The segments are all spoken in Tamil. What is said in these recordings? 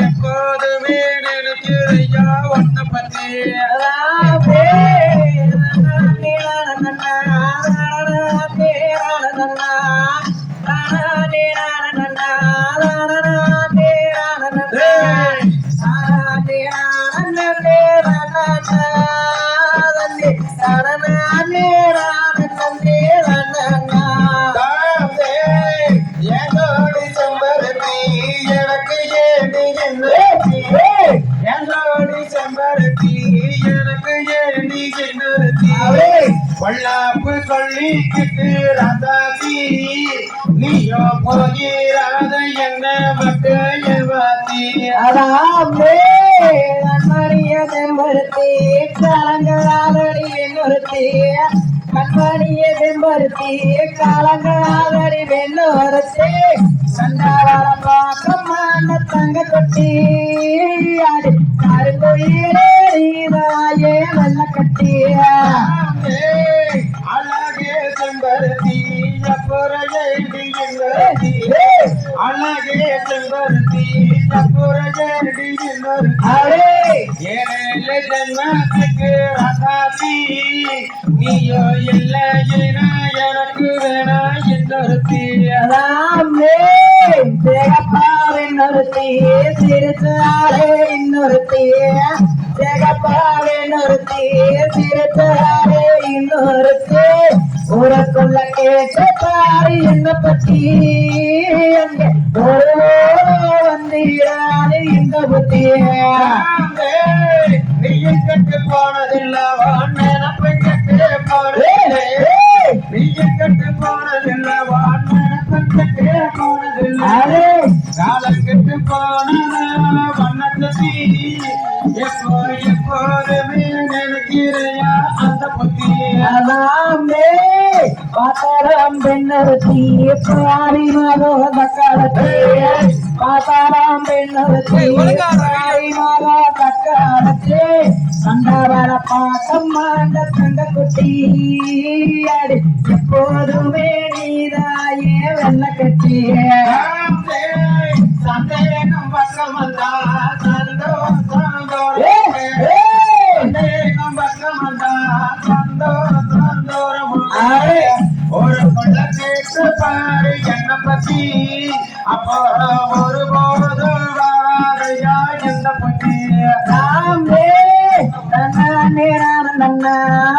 எப்போதுமே நினைக்கிறையா ஒன்ன பத்தி சொல்லிக்கிட்டு ராதாதி நீயோ போகிறாத என்ன மக்கள் ஏமாத்தி கண்மணிய செம்பருத்தி காலங்காதடி வெண்ணொருத்தி சண்டாவாள பாக்கமான தங்க கொட்டி ஆடி கருங்குயிலே நீதாயே வெள்ள அழகே செம்பருத்தி அப்புறஜேடி இன்னொருத்தி அரே ஏழேழு ஜென்மத்துக்கு ராசாத்தி நீயோ இல்லையினா எனக்கு வேணா இன்னொருத்தி ராமே ஜெகப்பாவின் ஒருத்தி சிறுத்தாரே இன்னொருத்தி உனக்குள்ள கேட்டு பாரு என்ன பத்தி. வந்தீராது இந்த நீயும் கெட்டு போனதில்லவா நினப்பு கெட்டு போனதில்லை. நீயும் கெட்டு போனதில்லை காலம் கெட்டு போனதால வண்ணத்தி எப்போ பாத்தாராம் பெண்ணொருத்தி பாரி மகோ தக்காலத்தே பாத்தாராம் பெண்ணொருத்தி பாரி மகோ தக்காலத்தே கண்டவர பாசம் மாண்ட தங்க குட்டி அடி எப்போதுமே நீதாயே வெள்ள கட்டியே சந்தேகம் பக்கம் வந்தா না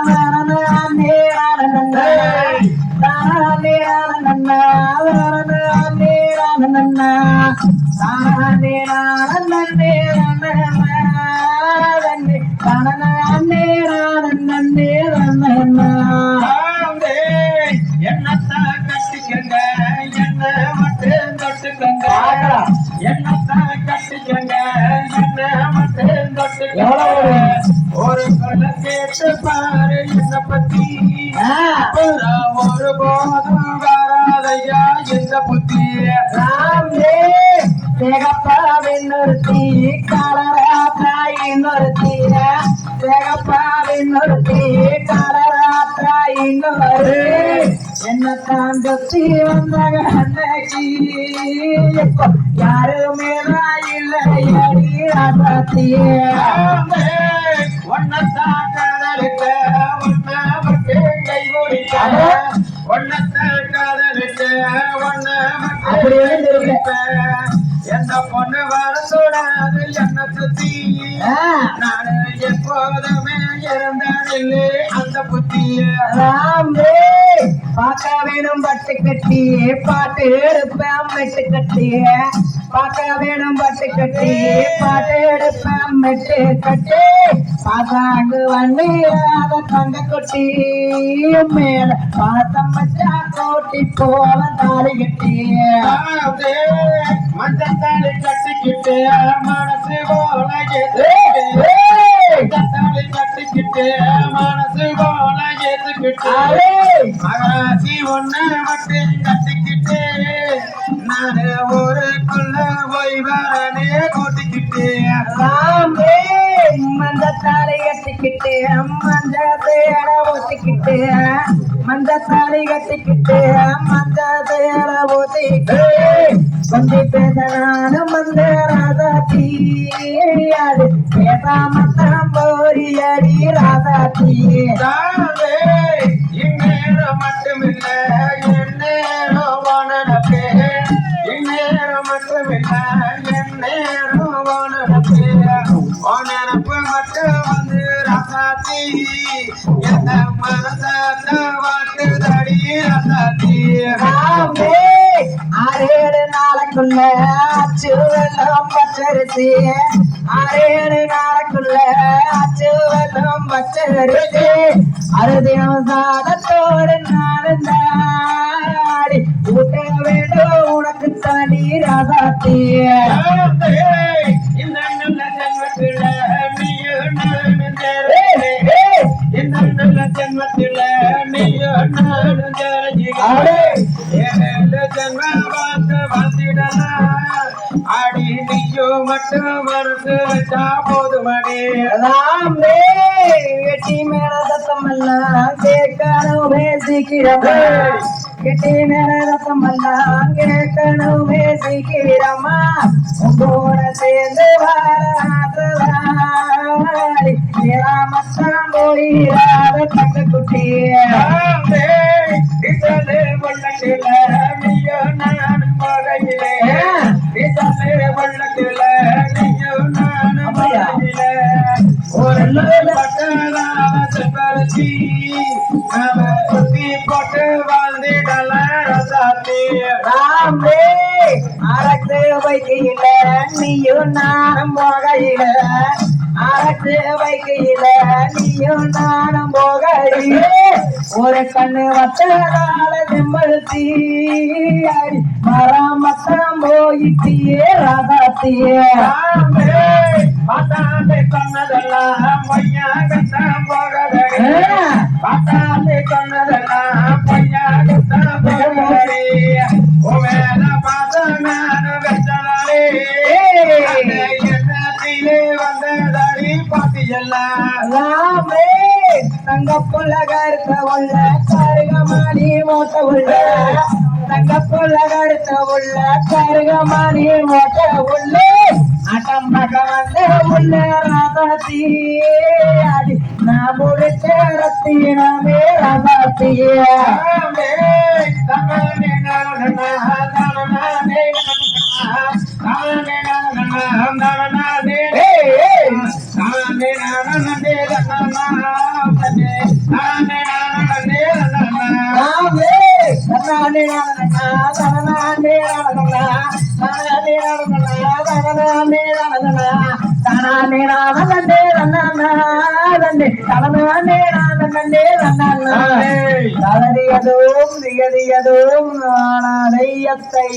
ஒரு போதும் வராதையா இந்த புத்தி ராமே தேகப்பாவின்னொருத்தி காலராத்தாயின்னொருத்தி தேகப்பாவின்னொருத்தி காலராத்தாயின்னொரு என்ன தாண்டத்தி வந்தாங்க அன்னைக்கு யாருமே இல்லை அடி கை காதலிக்க, உன்னை மட்டும் அப்படியே இருக்கு. எந்த பொண்ணு வர கூடாது என்ன சுத்தி நானு எப்போதுமே இருந்ததில்லை அந்த புத்திய. ராமே பார்க்க வேணும் பட்டு கட்டி பாட்டு எடுப்பேன் மெட்டு கட்டி பார்க்க வேணும் பட்டு கட்டி பாட்டு எடுப்பேன் மெட்டு கட்டி. பாசாங்க வண்டியாத தங்க கொட்டி மேல. பாசம் வச்சா கோட்டி போல தாலி கட்டி அதாவது மஞ்சத்தாளி கட்டிக்கிட்டு மனசு போல ஏய், ஏய், மஞ்சத்தாளி கட்டிக்கிட்டு மனசு போல ஏத்துக்கிட்டு ஏய். மகராசி ஒண்ணு மட்டும் கட்டிக்கிட்டு நானு ஊருக்குள்ள போய் வரனே கூட்டிக்கிட்டு. ராமே. மந்த தாலி கட்டிக்கிட்டு மந்த தேட ஊத்திக்கிட்டு மந்த தாலி கட்டிக்கிட்டு மந்த தேட ஊத்திக்கிட்டு கொஞ்சம் பேச நானும் மந்த ராதாத்தி அது பேசாமத்தான் போரி அடி ராதாத்தி தானே ஆறேழு நாளைக்குள்ள அச்சு வெள்ளம் பச்சரிசி ஆறேழு நாளைக்குள்ள அச்சு வெள்ளம் பச்சரிசி. அறுதியம் சாதத்தோடு நாடி ஊட்ட வேண்டும் உனக்கு தனி ராசாத்தி. சேரே. ஏழு ஜென்ம அடி நீயும் மட்டும் மனசு வச்சா போதுமடி ராமே வெட்டி மேல ரத்தமெல்லாம் கேட்கணுமே சீக்கிரமா கெட்டி மேல ரத்தமெல்லாம் கேட்கணுமே சுத்தி போட்டு வாழ்ந்திடலாம் ரசாத்தி. ராமே அரசு வைக்கையில நீயும் நானும் போகையில அரசு வைக்கையில நீயும் நானும் போகையில ஒரு கண்ணு வட்டதால செம்பழுத்தி அடி மராமத்தம் போயிட்டியே ரகத்தியே பார்த்தாலே சொன்னதெல்லாம் பொய்யாகத்தான் போகதடி. பார்த்தாலே சொன்னதெல்லாம் பொய்யாகத்தான் போகதடி. உன் மேல பாசம் நானும் வந்ததடி பாத்தியெல்லாம். தங்க கருத்த உள்ள கருகமணி மோட்ட உள்ள தங்க உள்ள உள்ள அட்டம் பக்கம் வந்து உள்ள ரதத்தி அடி நான் முடிச்ச ரத்தினமே ரதத்தியே ஆமே, தன்னானே நானனா, தளரியதும் திகதியதும் நானாதை அத்தை.